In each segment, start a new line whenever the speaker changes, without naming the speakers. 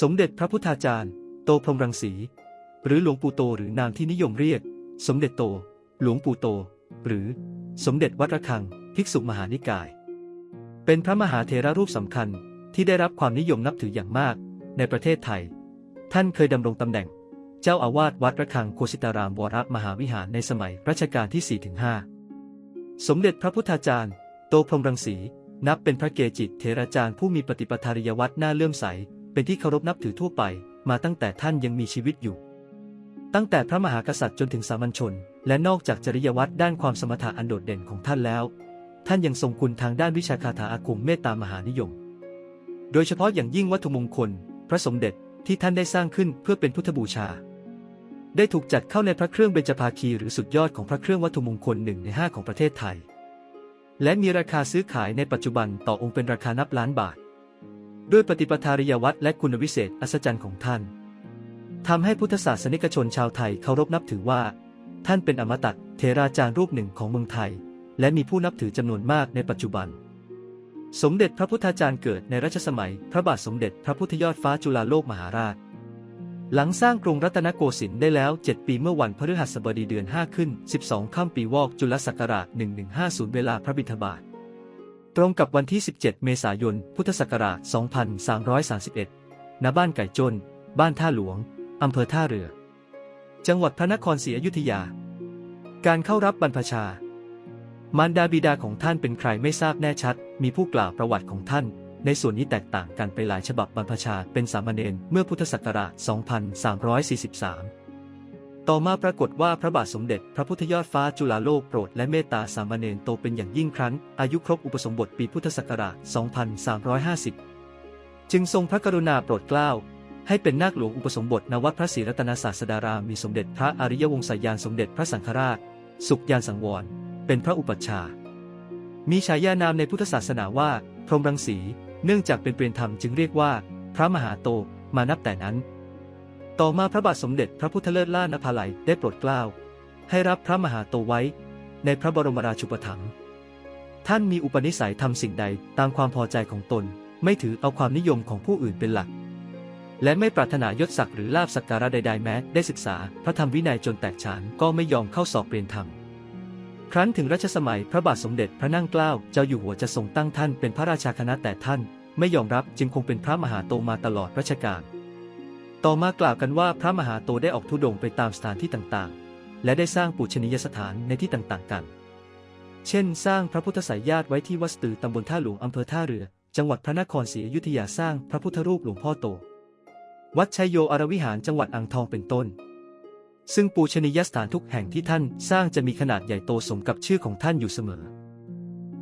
สมเด็จพระพุทธาจารย์ โตพรมรังสี หรือหลวงปู่โตหรือนามที่นิยมเรียก สมเด็จโต หลวงปู่โต หรือ สมเด็จวัดระฆัง ภิกษุมหานิกาย เป็นพระมหาเถระรูปสำคัญที่ได้รับความนิยมนับถืออย่างมากในประเทศไทย ท่านเคยดำรงตำแหน่ง เจ้าอาวาสวัดระฆังโคสิตารามวรมหาวิหารในสมัยรัชกาลที่ 4-5 สมเด็จพระพุทธาจารย์ โตพรมรังสีนับเป็นพระเกจิเถราจารย์ผู้มีปฏิปทาริยวัตรน่าเลื่อมใส เป็นที่เคารพนับถือทั่วไป มาตั้งแต่ท่านยังมีชีวิตอยู่ ตั้งแต่พระมหากษัตริย์จนถึงสามัญชน และนอกจากจริยวัตรด้านความสมถะอันโดดเด่นของท่านแล้ว ท่านยังทรงคุณทางด้านวิชาคาถาอาคมเมตตามหานิยม โดยเฉพาะอย่างยิ่งวัตถุมงคล พระสมเด็จที่ท่านได้สร้างขึ้นเพื่อเป็นพุทธบูชา ได้ถูกจัดเข้าในพระเครื่องเบญจภาคีหรือสุดยอดของพระเครื่องวัตถุมงคลหนึ่งในห้าของประเทศไทย และมีราคาซื้อขายในปัจจุบันต่อองค์เป็นราคานับล้านบาท ด้วยปฏิปทาริยวัตรและคุณวิเศษอัศจรรย์ของท่านทำให้พุทธศาสนิกชนชาวไทยเคารพนับถือว่า ท่านเป็นอมตะเทราจารย์รูปหนึ่งของเมืองไทย และมีผู้นับถือจำนวนมากในปัจจุบัน สมเด็จพระพุทธาจารย์เกิดในรัชสมัย พระบาทสมเด็จพระพุทธยอดฟ้าจุฬาโลกมหาราช หลังสร้างกรุงรัตนโกสินทร์ได้แล้ว 7 ปีเมื่อวันพฤหัสบดีเดือน 5 ขึ้น 12 ค่ำปีวอกจุลศักราช 1150 เวลาพระบิณฑบาต ตรงกับวันที่ 17 เมษายน พุทธศักราช 2331 ณ บ้านไก่จน บ้านท่าหลวง อำเภอท่าเรือ จังหวัดพระนครศรีอยุธยา การเข้ารับบรรพชา มารดาบิดาของท่านเป็นใครไม่ทราบแน่ชัด มีผู้กล่าวประวัติของท่าน ในส่วนนี้แตกต่างกันไปหลายฉบับบรรพชาเป็นสามเณรเมื่อพุทธศักราช 2343 ต่อมาปรากฏว่าพระบาทสมเด็จพระพุทธยอดฟ้าจุฬาโลกโปรดและเมตตาสามเณรโตเป็นอย่างยิ่งครั้นอายุครบอุปสมบทปีพุทธศักราช 2350 จึงทรงพระกรุณาโปรดเกล้า ให้เป็นนาคหลวงอุปสมบทณวัดพระศรีรัตนศาสดารามมีสมเด็จพระอริยวงศายานสมเด็จพระสังฆราช สุขยานสังวร เป็นพระอุปัชฌาย์มีฉายานามในพุทธศาสนาว่า พรหมรังสี เนื่องจากเป็นเปรนธรรมจึงเรียกว่า พระมหาโตมานับแต่นั้น ต่อมาพระบาทสมเด็จพระพุทธเลิศล่านภาลัยได้โปรดเกล้า ให้รับพระมหาโตไว้ ในพระบรมราชูปถัมภ์ท่านมีอุปนิสัยทำสิ่งใดตามความพอใจของตน ไม่ถือเอาความนิยมของผู้อื่นเป็นหลัก และไม่ปรารถนายศศักดิ์หรือลาบสักการะใดๆแม้ได้ศึกษาพระธรรมวินัยจนแตกฉานก็ไม่ยอมเข้าสอบเรียนธรรมครั้นถึงรัชสมัยพระบาทสมเด็จพระนั่งเกล้าเจ้าอยู่หัวจะทรงตั้งท่านเป็นพระราชาคณะแต่ท่าน ไม่ยอมรับจึงคงเป็นพระมหาโตมาตลอดรัชกาล ต่อมากล่าวกันว่าพระมหาโตได้ออกธุดงค์ไปตามสถานที่ต่างๆ และได้สร้างปูชนียสถานในที่ต่างๆ กัน เช่น สร้างพระพุทธสายญาติไว้ที่วัดสตือตำบลท่าหลวงอำเภอท่าเรือ จังหวัดพระนครศรีอยุธยาสร้างพระพุทธรูปหลวงพ่อโต วัดชัยโยอารวิหารจังหวัดอ่างทองเป็นต้น ซึ่งปูชนียสถานทุกแห่งที่ท่านสร้างจะมีขนาดใหญ่โตสมกับชื่อของท่านอยู่เสมอ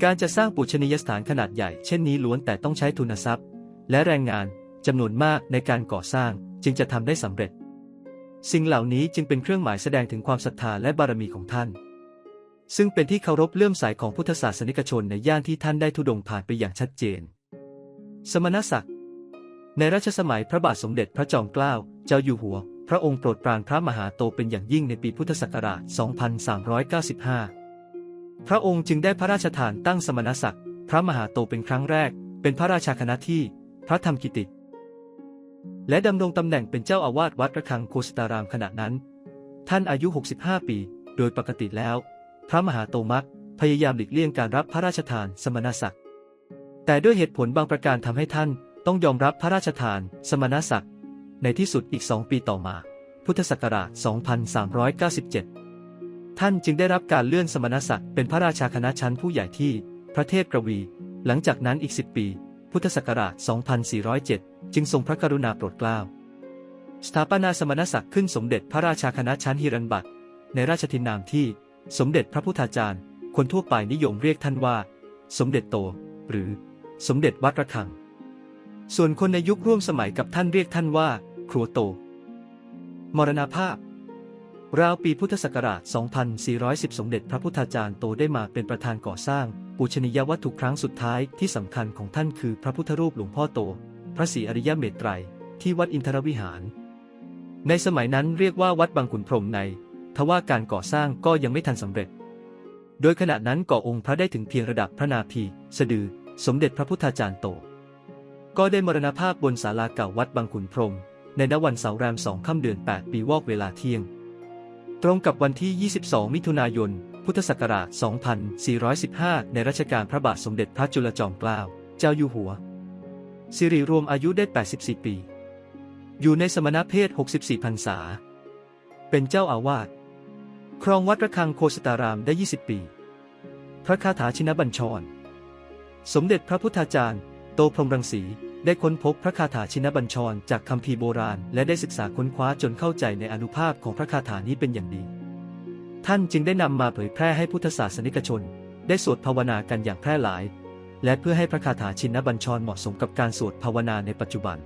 การจะสร้างปูชนียสถานขนาดใหญ่ เช่นนี้ล้วนแต่ต้องใช้ทุนทรัพย์ และแรงงานจำนวนมากในการก่อสร้าง จึงจะทำได้สำเร็จ สิ่งเหล่านี้จึงเป็นเครื่องหมายแสดงถึงความศรัทธาและบารมีของท่าน ซึ่งเป็นที่เคารพเลื่อมใสของพุทธศาสนิกชนในย่านที่ท่านได้ทุดงผ่านไปอย่างชัดเจน สมณศักดิ์ ในรัชสมัยพระบาทสมเด็จพระจอมเกล้าเจ้าอยู่หัว พระองค์โปรดปรานพระมหาโตเป็นอย่างยิ่งในปีพุทธศักราช 2395 พระองค์จึงได้พระราชทานตั้งสมณศักดิ์ พระมหาโตเป็นครั้งแรก เป็นพระราชาคณะที่ พระธรรมกิติ และดำรงตำแหน่งเป็นเจ้าอาวาสวัดระฆังโคสตารามขณะนั้น ท่านอายุ 65 ปี โดยปกติแล้ว พระมหาโตมักพยายามหลีกเลี่ยงการรับพระราชทานสมณศักดิ์ แต่ด้วยเหตุผลบางประการทำให้ท่านต้องยอมรับพระราชทานสมณศักดิ์ ในที่สุดอีกสองปีต่อมา พุทธศักราช 2397 ท่านจึงได้รับการเลื่อนสมณศักดิ์เป็นพระราชาคณะชั้นผู้ใหญ่ที่พระเทพกระวี หลังจากนั้นอีก 10 ปี พุทธศักราช 2407 จึงทรงพระกรุณาโปรดเกล้า สถาปนาสมณศักดิ์ขึ้นสมเด็จพระราชาคณะชั้นฮิรันบัตในราชทินนามที่ สมเด็จพระพุทธาจารย์ คนทั่วไปนิยมเรียกท่านว่า สมเด็จโต หรือ สมเด็จวัดระฆัง ส่วนคนในยุคร่วมสมัยกับท่านเรียกท่านว่า ครัวโต มรณภาพ ราวปีพุทธศักราช 2410 สมเด็จพระพุทธาจารย์โตได้มาเป็นประธานก่อสร้างปูชนียวัตถุครั้งสุดท้ายที่สำคัญของท่านคือพระพุทธรูปหลวงพ่อโต พระศรีอริยเมตไตร ที่วัดอินทรวิหาร ในสมัยนั้นเรียกว่าวัดบางขุนพรมใน ทว่าการก่อสร้างก็ยังไม่ทันสำเร็จ โดยขณะนั้นก่อองค์พระได้ถึงเพียงระดับพระนาภีสะดือ สมเด็จพระพุทธาจารย์โต ก็ได้มรณภาพบนศาลาเก่าวัดบางขุนพรมในนวันเสาร์แรมสองค่ำเดือน 8 ปีวอกเวลาเที่ยง ตรงกับวันที่ 22 มิถุนายน พุทธศักราช 2415 ในรัชกาลพระบาทสมเด็จพระจุลจอมเกล้า เจ้าอยู่หัว สิริรวมอายุได้ 84 ปี อยู่ในสมณเพศ 64 พรรษา เป็นเจ้าอาวาส ครองวัดระฆังโคสตารามได้ 20 ปี พระคาถาชินบัญชร สมเด็จพระพุทธาจารย์ โตพรมรังสี ได้ค้นพบพระคาถาชินบัญชรจากคัมภีร์โบราณ และได้ศึกษาค้นคว้าจนเข้าใจในอนุภาพของพระคาถานี้เป็นอย่างดี ท่านจึงได้นำมาเผยแพร่ให้พุทธศาสนิกชน ได้สวดภาวนากันอย่างแพร่หลาย และเพื่อให้พระคาถาชินบัญชรเหมาะสมกับการสวดภาวนาในปัจจุบัน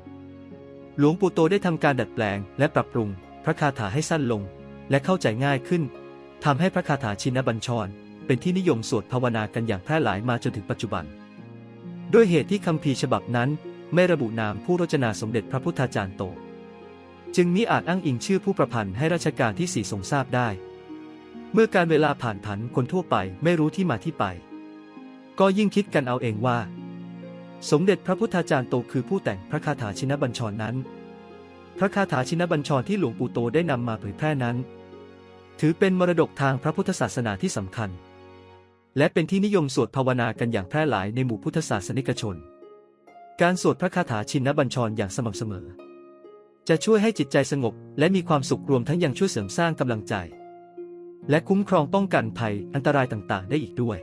หลวงปู่โตได้ทำการดัดแปลง และปรับปรุง พระคาถาให้สั้นลง และเข้าใจง่ายขึ้นทำให้พระคาถาชินบัญชร เป็นที่นิยมสวดภาวนากันอย่างแพร่หลายมาจนถึงปัจจุบัน ด้วยเหตุที่คัมภีร์ฉบับนั้น ไม่ระบุนามผู้รจนาสมเด็จพระพุทธาจารย์โต จึงมิอาจอ้างอิงชื่อผู้ประพันธ์ให้รัชกาลที่สี่ทรงทราบได้ เมื่อการเวลาผ่านผันคนทั่วไปไม่รู้ที่มาที่ไป ก็ยิ่งคิดกันเอาเองว่า สมเด็จพระพุทธาจารย์โตคือผู้แต่งพระคาถาชินบัญชรนั้น พระคาถาชินบัญชรที่หลวงปู่โตได้นำมาเผยแพร่นั้น ถือเป็นมรดกทางพระพุทธศาสนาที่สำคัญและเป็นที่นิยมสวดภาวนากันอย่างแพร่หลายในหมู่พุทธศาสนิกชน การสวดพระคาถาชินบัญชรอย่างสม่ำเสมอ จะช่วยให้จิตใจสงบและมีความสุขรวมทั้งยังช่วยเสริมสร้างกำลังใจ และคุ้มครองป้องกันภัยอันตรายต่างๆ ได้อีกด้วย